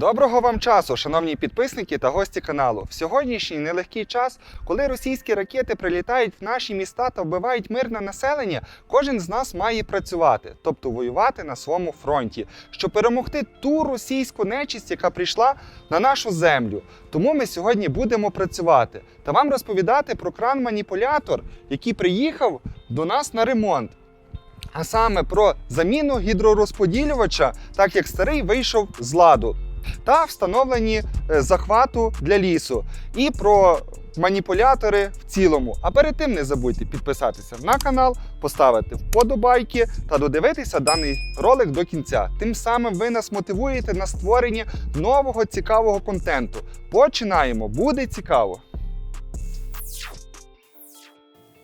Доброго вам часу, шановні підписники та гості каналу. В сьогоднішній нелегкий час, коли російські ракети прилітають в наші міста та вбивають мирне населення, кожен з нас має працювати, тобто воювати на своєму фронті, щоб перемогти ту російську нечисть, яка прийшла на нашу землю. Тому ми сьогодні будемо працювати та вам розповідати про кран-маніпулятор, який приїхав до нас на ремонт. А саме про заміну гідророзподілювача, так як старий вийшов з ладу, та встановлені е, захвату для лісу, і про маніпулятори в цілому. А перед тим не забудьте підписатися на канал, поставити вподобайки та додивитися даний ролик до кінця. Тим самим ви нас мотивуєте на створення нового цікавого контенту. Починаємо, буде цікаво.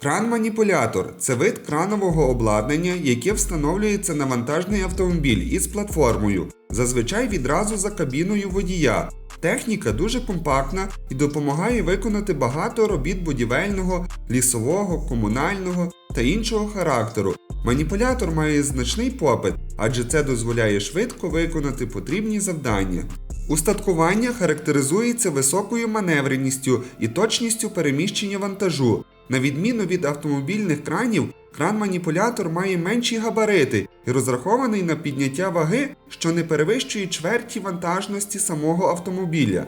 Кран-маніпулятор це вид кранового обладнання, яке встановлюється на вантажний автомобіль із платформою, зазвичай відразу за кабіною водія. Техніка дуже компактна і допомагає виконати багато робіт будівельного, лісового, комунального та іншого характеру. Маніпулятор має значний попит, адже це дозволяє швидко виконати потрібні завдання. Устаткування характеризується високою маневреністю і точністю переміщення вантажу. На відміну від автомобільних кранів, кран-маніпулятор має менші габарити і розрахований на підняття ваги, що не перевищує чверті вантажності самого автомобіля.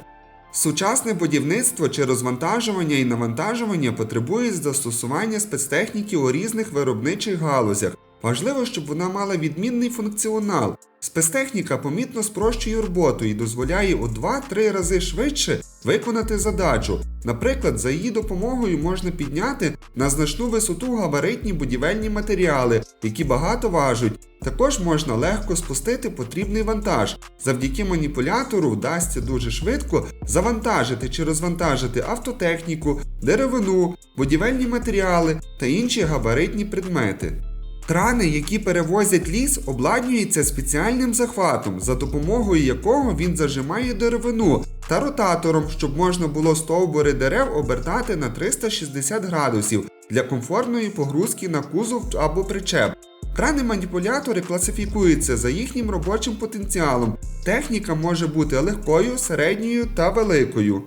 Сучасне будівництво чи розвантажування і навантажування потребує застосування спецтехніки у різних виробничих галузях. Важливо, щоб вона мала відмінний функціонал. Спецтехніка помітно спрощує роботу і дозволяє у 2-3 рази швидше виконати задачу. Наприклад, за її допомогою можна підняти на значну висоту габаритні будівельні матеріали, які багато важать. Також можна легко спустити потрібний вантаж. Завдяки маніпулятору вдасться дуже швидко завантажити чи розвантажити автотехніку, деревину, будівельні матеріали та інші габаритні предмети. Крани, які перевозять ліс, обладнюються спеціальним захватом, за допомогою якого він зажимає деревину, та ротатором, щоб можна було стовбури дерев обертати на 360 градусів для комфортної погрузки на кузов або причеп. Крани-маніпулятори класифікуються за їхнім робочим потенціалом. Техніка може бути легкою, середньою та великою.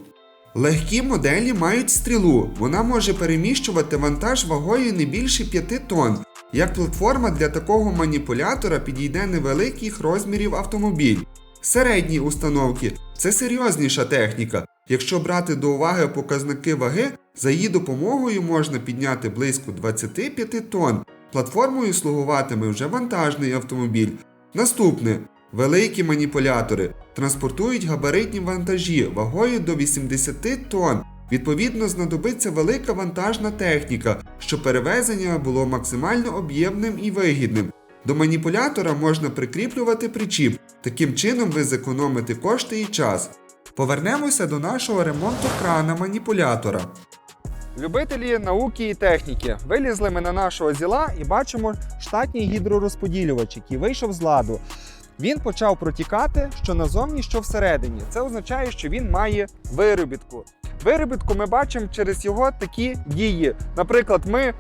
Легкі моделі мають стрілу. Вона може переміщувати вантаж вагою не більше 5 тонн. Як платформа для такого маніпулятора підійде невеликих розмірів автомобіль. Середні установки це серйозніша техніка. Якщо брати до уваги показники ваги, за її допомогою можна підняти близько 25 тонн. Платформою слугуватиме вже вантажний автомобіль. Наступне великі маніпулятори транспортують габаритні вантажі вагою до 80 тонн. Відповідно, знадобиться велика вантажна техніка, щоб перевезення було максимально об'ємним і вигідним. До маніпулятора можна прикріплювати причіп, таким чином ви зекономите кошти і час. Повернемося до нашого ремонту крана маніпулятора. Любителі науки і техніки. Вилізли ми на нашого зіла і бачимо штатній гідророзподілювач, який вийшов з ладу. Він почав протікати що назовні, що всередині. Це означає, що він має виробітку. Виробітку ми бачимо через його такі дії. Наприклад, ми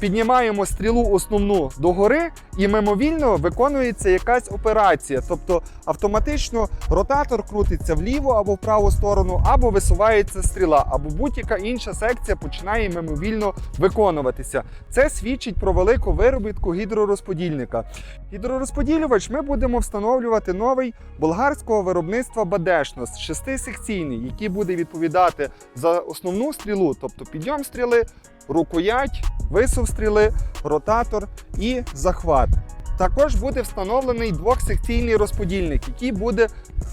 піднімаємо стрілу основну догори і мимовільно виконується якась операція. Тобто автоматично ротатор крутиться вліво або в праву сторону, або висувається стріла, або будь-яка інша секція починає мимовільно виконуватися. Це свідчить про велику виробітку гідророзподільника. Гідророзподілювач ми будемо встановлювати новий болгарського виробництва Бадешнос, шестисекційний, який буде відповідати за основну стрілу, тобто підйом стріли, рукоять, висовстріли, ротатор і захват. Також буде встановлений двохсекційний розподільник, який буде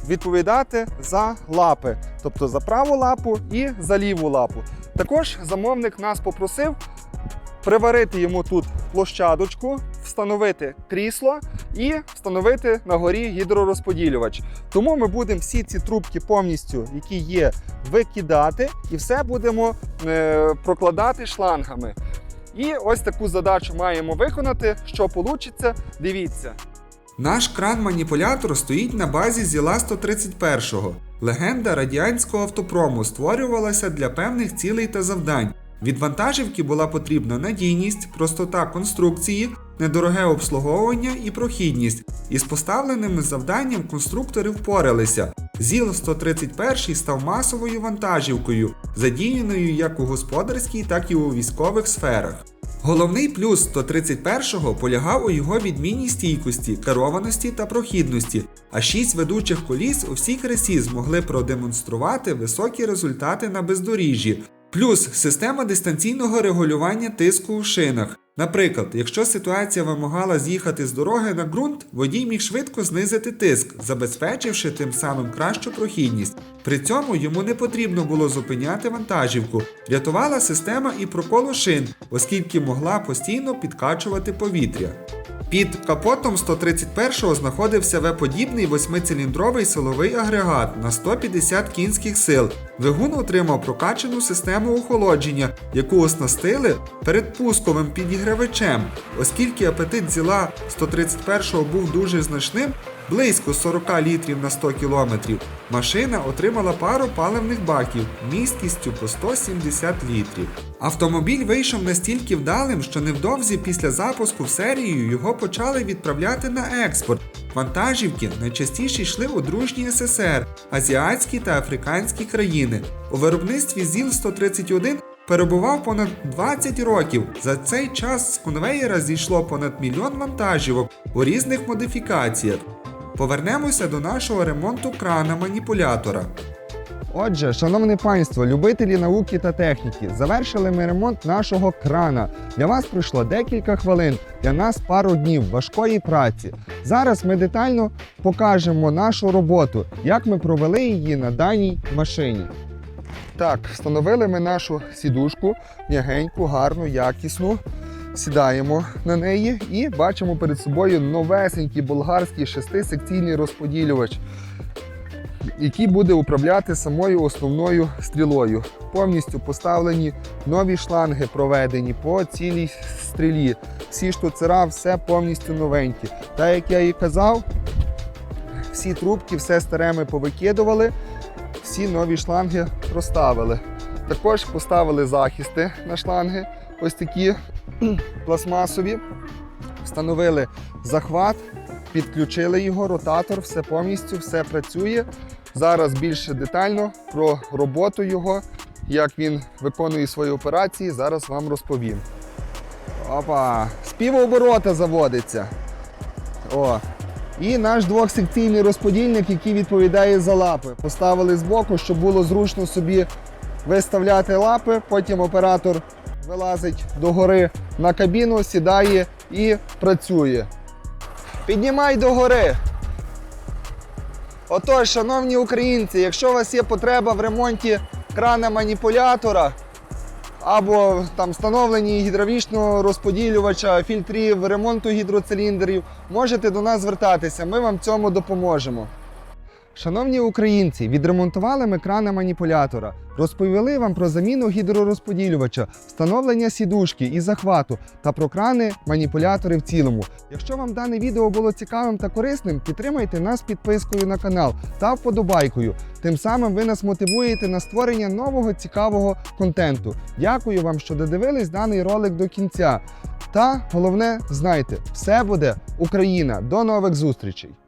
відповідати за лапи, тобто за праву лапу і за ліву лапу. Також замовник нас попросив приварити йому тут площадочку, встановити крісло і встановити на горі гідророзподілювач. Тому ми будемо всі ці трубки повністю, які є, викидати, і все будемо е, прокладати шлангами. І ось таку задачу маємо виконати. Що вийде, дивіться. Наш кран-маніпулятор стоїть на базі Зіла 131-го. Легенда радянського автопрому створювалася для певних цілей та завдань. Від вантажівки була потрібна надійність, простота конструкції, недороге обслуговування і прохідність. Із поставленими завданням конструктори впоралися. ЗІЛ-131 став масовою вантажівкою, задіяною як у господарській, так і у військових сферах. Головний плюс 131-го полягав у його відмінній стійкості, керованості та прохідності, а шість ведучих коліс у всій красі змогли продемонструвати високі результати на бездоріжжі. Плюс система дистанційного регулювання тиску у шинах. Наприклад, якщо ситуація вимагала з'їхати з дороги на ґрунт, водій міг швидко знизити тиск, забезпечивши тим самим кращу прохідність. При цьому йому не потрібно було зупиняти вантажівку. Рятувала система і проколу шин, оскільки могла постійно підкачувати повітря. Під капотом 131-го знаходився В-подібний восьмициліндровий силовий агрегат на 150 кінських сил. Двигун отримав прокачану систему охолодження, яку оснастили передпусковим підігрівачем. Оскільки апетит зіла 131-го був дуже значним, близько 40 літрів на 100 кілометрів, машина отримала пару паливних баків місткістю по 170 літрів. Автомобіль вийшов настільки вдалим, що невдовзі після запуску в серію його почали відправляти на експорт. Вантажівки найчастіше йшли у дружні СССР, азіатські та африканські країни. У виробництві ЗІЛ-131 перебував понад 20 років. За цей час з конвеєра зійшло понад мільйон вантажівок у різних модифікаціях. Повернемося до нашого ремонту крана маніпулятора. Отже, шановне панство, любителі науки та техніки, завершили ми ремонт нашого крана. Для вас пройшло декілька хвилин, для нас пару днів важкої праці. Зараз ми детально покажемо нашу роботу, як ми провели її на даній машині. Так, встановили ми нашу сідушку м'ягеньку, гарну, якісну. Сідаємо на неї і бачимо перед собою новесенький болгарський шестисекційний розподілювач який буде управляти самою основною стрілою. Повністю поставлені нові шланги, проведені по цілій стрілі. Всі штуцера, все повністю новенькі. Та як я і казав, всі трубки, все старе ми повикидували, всі нові шланги проставили. Також поставили захисти на шланги, ось такі пластмасові. Встановили захват, підключили його, ротатор, все повністю, все працює. Зараз більше детально про роботу його, як він виконує свої операції, зараз вам розповім. Опа, з заводиться. О. І наш двохсекційний розподільник, який відповідає за лапи. Поставили збоку, щоб було зручно собі виставляти лапи. Потім оператор вилазить догори на кабіну, сідає і працює. Піднімай догори. Отож, шановні українці, якщо у вас є потреба в ремонті крана маніпулятора або там встановленні гідравлічного розподілювача, фільтрів, ремонту гідроциліндрів, можете до нас звертатися, ми вам в цьому допоможемо. Шановні українці, відремонтували ми крана маніпулятора, розповіли вам про заміну гідророзподілювача, встановлення сідушки і захвату та про крани маніпулятори в цілому. Якщо вам дане відео було цікавим та корисним, підтримайте нас підпискою на канал та вподобайкою. Тим самим ви нас мотивуєте на створення нового цікавого контенту. Дякую вам, що додивились даний ролик до кінця. Та головне, знайте, все буде Україна. До нових зустрічей!